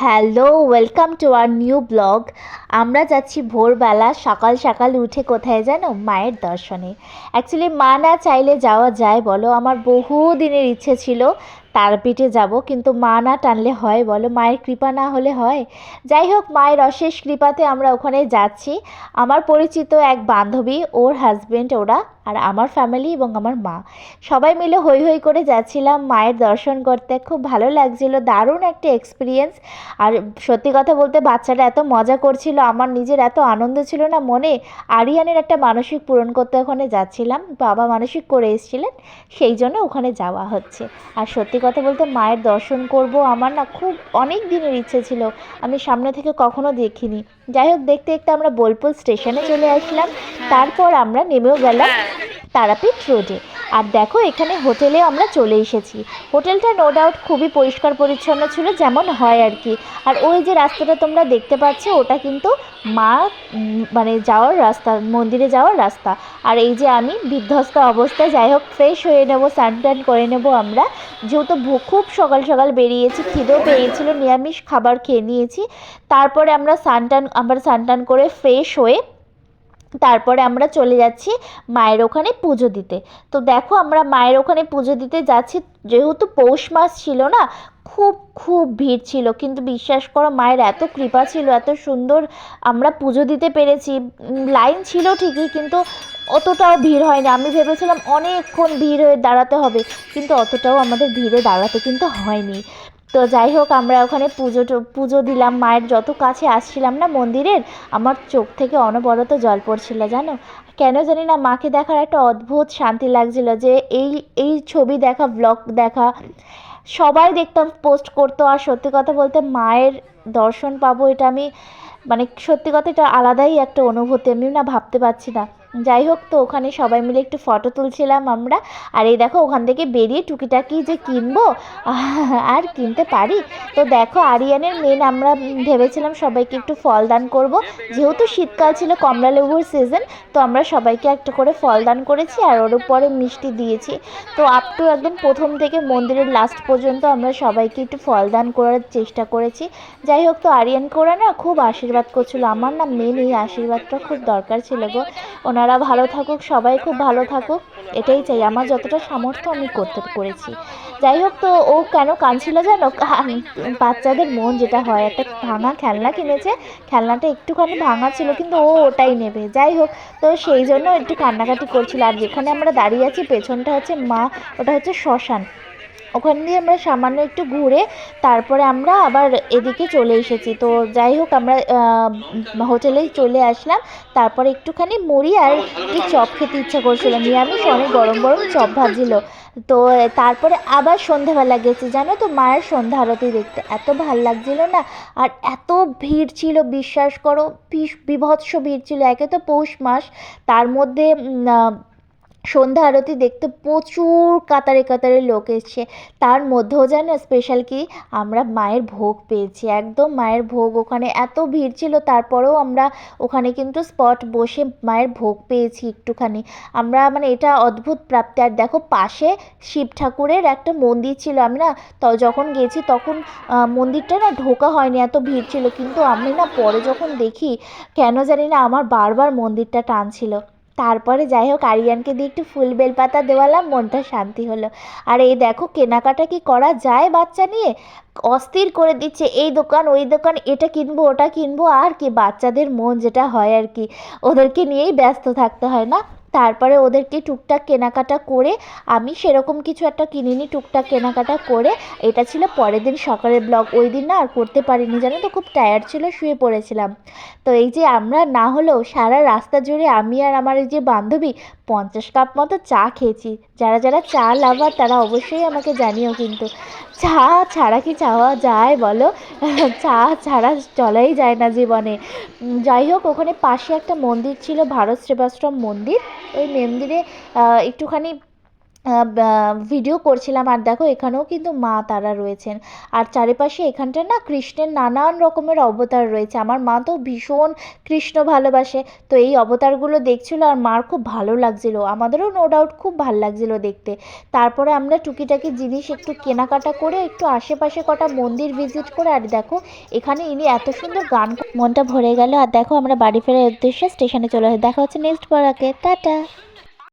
Hello welcome to our new blog আমরা যাচ্ছি ভোরবেলা, সকাল সকাল উঠে কোথায় জানো? মায়ের দর্শনে। অ্যাকচুয়ালি মা না চাইলে যাওয়া যায় বলো, আমার বহু দিনের ইচ্ছে ছিল তারাপীঠে যাব, কিন্তু মা না টানলে হয় বলো, মায়ের কৃপা না হলে হয়। যাই হোক, মায়ের অশেষ কৃপাতে আমরা ওখানে যাচ্ছি। আমার পরিচিত এক বান্ধবী, ওর হাজবেন্ড ওরা আর আমার ফ্যামিলি এবং আমার মা। সবাই মিলে হই হই করে যাচ্ছিলাম মায়ের দর্শন করতে। খুব ভালো লাগছিল, দারুণ একটা এক্সপিরিয়েন্স আর সত্যি কথা বলতে বাচ্চাটা এত মজা করছিল, আমার নিজের এত আনন্দ ছিল না মনে আরিয়ানের একটা মানসিক পূরণ করতে ওখানে যাচ্ছিলাম। বাবা মানসিক করে এসেছিলেন, সেই জন্য ওখানে যাওয়া হচ্ছে। আর সত্যি কথা বলতে মায়ের দর্শন করব আমার না খুব অনেক দিনের ইচ্ছে ছিল। আমি সামনে থেকে কখনো দেখিনি। যাই হোক দেখতে দেখতে আমরা বোলপুর স্টেশনে চলে আসলাম। তারপর আমরা নেমেও গেলাম তারাপীঠ রোডে। আর দেখো, এখানে হোটেলে আমরা চলে এসেছি। হোটেলটা নো ডাউট খুবই পরিষ্কার পরিচ্ছন্ন ছিল, যেমন হয় আর কি। আর ওই যে রাস্তাটা তোমরা দেখতে পাচ্ছ, ওটা কিন্তু মা মানে যাওয়ার রাস্তা, মন্দিরে যাওয়ার রাস্তা। আর এই যে আমি বিধ্বস্ত অবস্থায়, যাই হোক ফ্রেশ হয়ে নেব স্নান টান করে নেব আমরা। যেহেতু খুব সকাল সকাল বেরিয়েছি, খিদেও পেয়েছিল, নিরামিষ খাবার খেয়ে নিয়েছি। তারপরে আমরা স্নান টান আবার স্নান টান করে ফ্রেশ হয়ে তারপরে আমরা চলে যাচ্ছি মায়ের ওখানে পুজো দিতে। তো দেখো আমরা মায়ের ওখানে পুজো দিতে যাচ্ছি, যেহেতু পৌষ মাস ছিল না, খুব খুব ভিড় ছিল। কিন্তু বিশ্বাস করো মায়ের এত কৃপা ছিল, এত সুন্দর আমরা পুজো দিতে পেরেছি। লাইন ছিল ঠিকই, কিন্তু অতটাও ভিড় হয়নি। আমি ভেবেছিলাম অনেকক্ষণ ভিড় হয়ে দাঁড়াতে হবে, কিন্তু অতটাও আমাদের ভিড়ে দাঁড়াতে কিন্তু হয়নি। তো যাই হোক, আমরা ওখানে পুজো পুজো দিলাম। মায়ের যত কাছে আসছিলাম না মন্দিরের, আমার চোখ থেকে অনবরত জল পড়ছিল, জানো? কেন জানি না, মাকে দেখার একটা অদ্ভুত শান্তি লাগছিল যে এই এই ছবি দেখা ব্লগ দেখা, সবাই দেখতাম পোস্ট করতো। আর সত্যি কথা বলতে, মায়ের দর্শন পাবো, এটা আমি মানে সত্যি কথা, এটা আলাদাই একটা অনুভূতি, আমি না ভাবতে পারছি না। যাই হোক তো, ওখানে সবাই মিলে একটু ফটো তুলছিলাম আমরা। আর এই দেখো, ওখান থেকে বেরিয়ে টুকিটাকি যে কিনবো আর কিনতে পারি? তো দেখো, আরিয়ানের মেন আমরা ভেবেছিলাম সবাইকে একটু ফল দান করব। যেহেতু শীতকাল ছিল কমলা লেবুর সিজন তো আমরা সবাইকে একটা করে ফল দান করেছি আর ওর উপরে মিষ্টি দিয়েছি। তো আপ টু একদম প্রথম থেকে মন্দিরের লাস্ট পর্যন্ত আমরা সবাইকে একটু ফল দান করার চেষ্টা করেছি। যাই হোক তো আরিয়ান কোরা না খুব আশীর্বাদ করছিল। আমার না মেন এই আশীর্বাদটা খুব দরকার ছিল গো। ওনারা ভালো থাকুক, সবাই খুব ভালো থাকুক। এটাই চাই, আমার যতটা সামর্থ্য আমি করতে করেছি। যাই হোক তো, ও কেন কাঁদছিল জানো? বাচ্চাদের মন যেটা হয়, একটা ভাঙা খেলনা কিনেছে, খেলনাটা একটুখানি ভাঙা ছিল, কিন্তু ও ওটাই নেবে। যাই হোক, তো সেই জন্য একটু কান্নাকাটি করছিল। আর যেখানে আমরা দাঁড়িয়ে আছি, পেছনটা হচ্ছে মা, ওটা হচ্ছে শ্মশান। ওখান দিয়ে আমরা সামান্য একটু ঘুরে তারপরে আমরা আবার এদিকে চলে এসেছি। তো যাই হোক আমরা আহ, হোটেলেই চলে আসলাম। তারপরে একটুখানি মুড়ি আর একটু চপ খেতে ইচ্ছা করছিল। নিরামিষ অনেক গরম গরম চপ ভাজছিল তো তারপরে আবার সন্ধ্যাবেলা গেছি। জানো তো মায়ের সন্ধ্যা আরতি দেখতে এত ভালো লাগছিল না। আর এত ভিড় ছিল বিশ্বাস করো বিভৎস ভিড় ছিল। একে তো পৌষ মাস তার মধ্যে সন্ধ্যা আরতি দেখতে প্রচুর কাতারে কাতারে লোক এসছে। তার মধ্যেও যেন স্পেশাল কি? আমরা মায়ের ভোগ পেয়েছি, একদম মায়ের ভোগ। ওখানে এত ভিড় ছিল, তারপরেও আমরা ওখানে কিন্তু স্পট বসে মায়ের ভোগ পেয়েছি একটুখানি। আমরা মানে এটা অদ্ভুত প্রাপ্তি। আর দেখো পাশে শিব ঠাকুরের একটা মন্দির ছিল, আমি না তো, যখন গেছি তখন মন্দিরটা না ঢোকা হয়নি, এত ভিড় ছিল। কিন্তু আমি না পরে যখন দেখি, কেন জানি না আমার বারবার মন্দিরটা টানছিল। তারপরে যাই হোক, আরিয়ানকে দিয়ে একটু ফুল বেলপাতা দেওয়ালাম, মনটা শান্তি হলো। আর এই দেখো, কেনাকাটা কি করা যায় বাচ্চা নিয়ে? অস্থির করে দিচ্ছে, এই দোকান, ওই দোকান, এটা কিনবো, ওটা কিনবো, আর কি, বাচ্চাদের মন যেটা হয় আর কি, ওদেরকে নিয়েই ব্যস্ত থাকতে হয় না? তারপরে ওদেরকে টুকটাক কেনাকাটা করে আমি সেরকম কিছু একটা কিনিনি, টুকটাক কেনাকাটা করে। এটা ছিল পরের দিন সকালের ব্লগ ওই দিন না আর করতে পারিনি, জানো তো, খুব টায়ার্ড ছিল, শুয়ে পড়েছিলাম। তো এই যে আমরা, না হলেও সারা রাস্তা জুড়ে আমি আর আমার এই যে বান্ধবী পঞ্চাশ কাপ মতো চা খেয়েছি। যারা যারা চা লাভার, তারা অবশ্যই আমাকে জানিও কিন্তু। চা ছাড়া কি চাওয়া যায় বলো? চা ছাড়া চলাই যায় না জীবনে। যাই হোক, ওখানে পাশে একটা মন্দির ছিল, ভারত সেবাশ্রম মন্দির। ওই মন্দিরে একটুখানি ভিডিও করছিলাম। আর দেখো, এখানেও কিন্তু মা তারা রয়েছেন। আর চারিপাশে এখানটা না কৃষ্ণের নানান রকমের অবতার রয়েছে। আমার মা তো ভীষণ কৃষ্ণ ভালোবাসে। তো এই অবতারগুলো দেখছিল আর মার খুব ভালো লাগছিল। আমাদেরও নো ডাউট খুব ভালো লাগছিল দেখতে। তারপরে আমরা টুকিটাকি জিনিস একটু কেনাকাটা করে, একটু আশেপাশে কটা মন্দির ভিজিট করে, আর দেখো, এখানে ইনি এত সুন্দর গান মনটা ভরে গেল। আর দেখো, আমরা বাড়ি ফেরার উদ্দেশ্যে স্টেশনে চলে আসি। দেখা হচ্ছে নেক্সট পরাকে টাটা।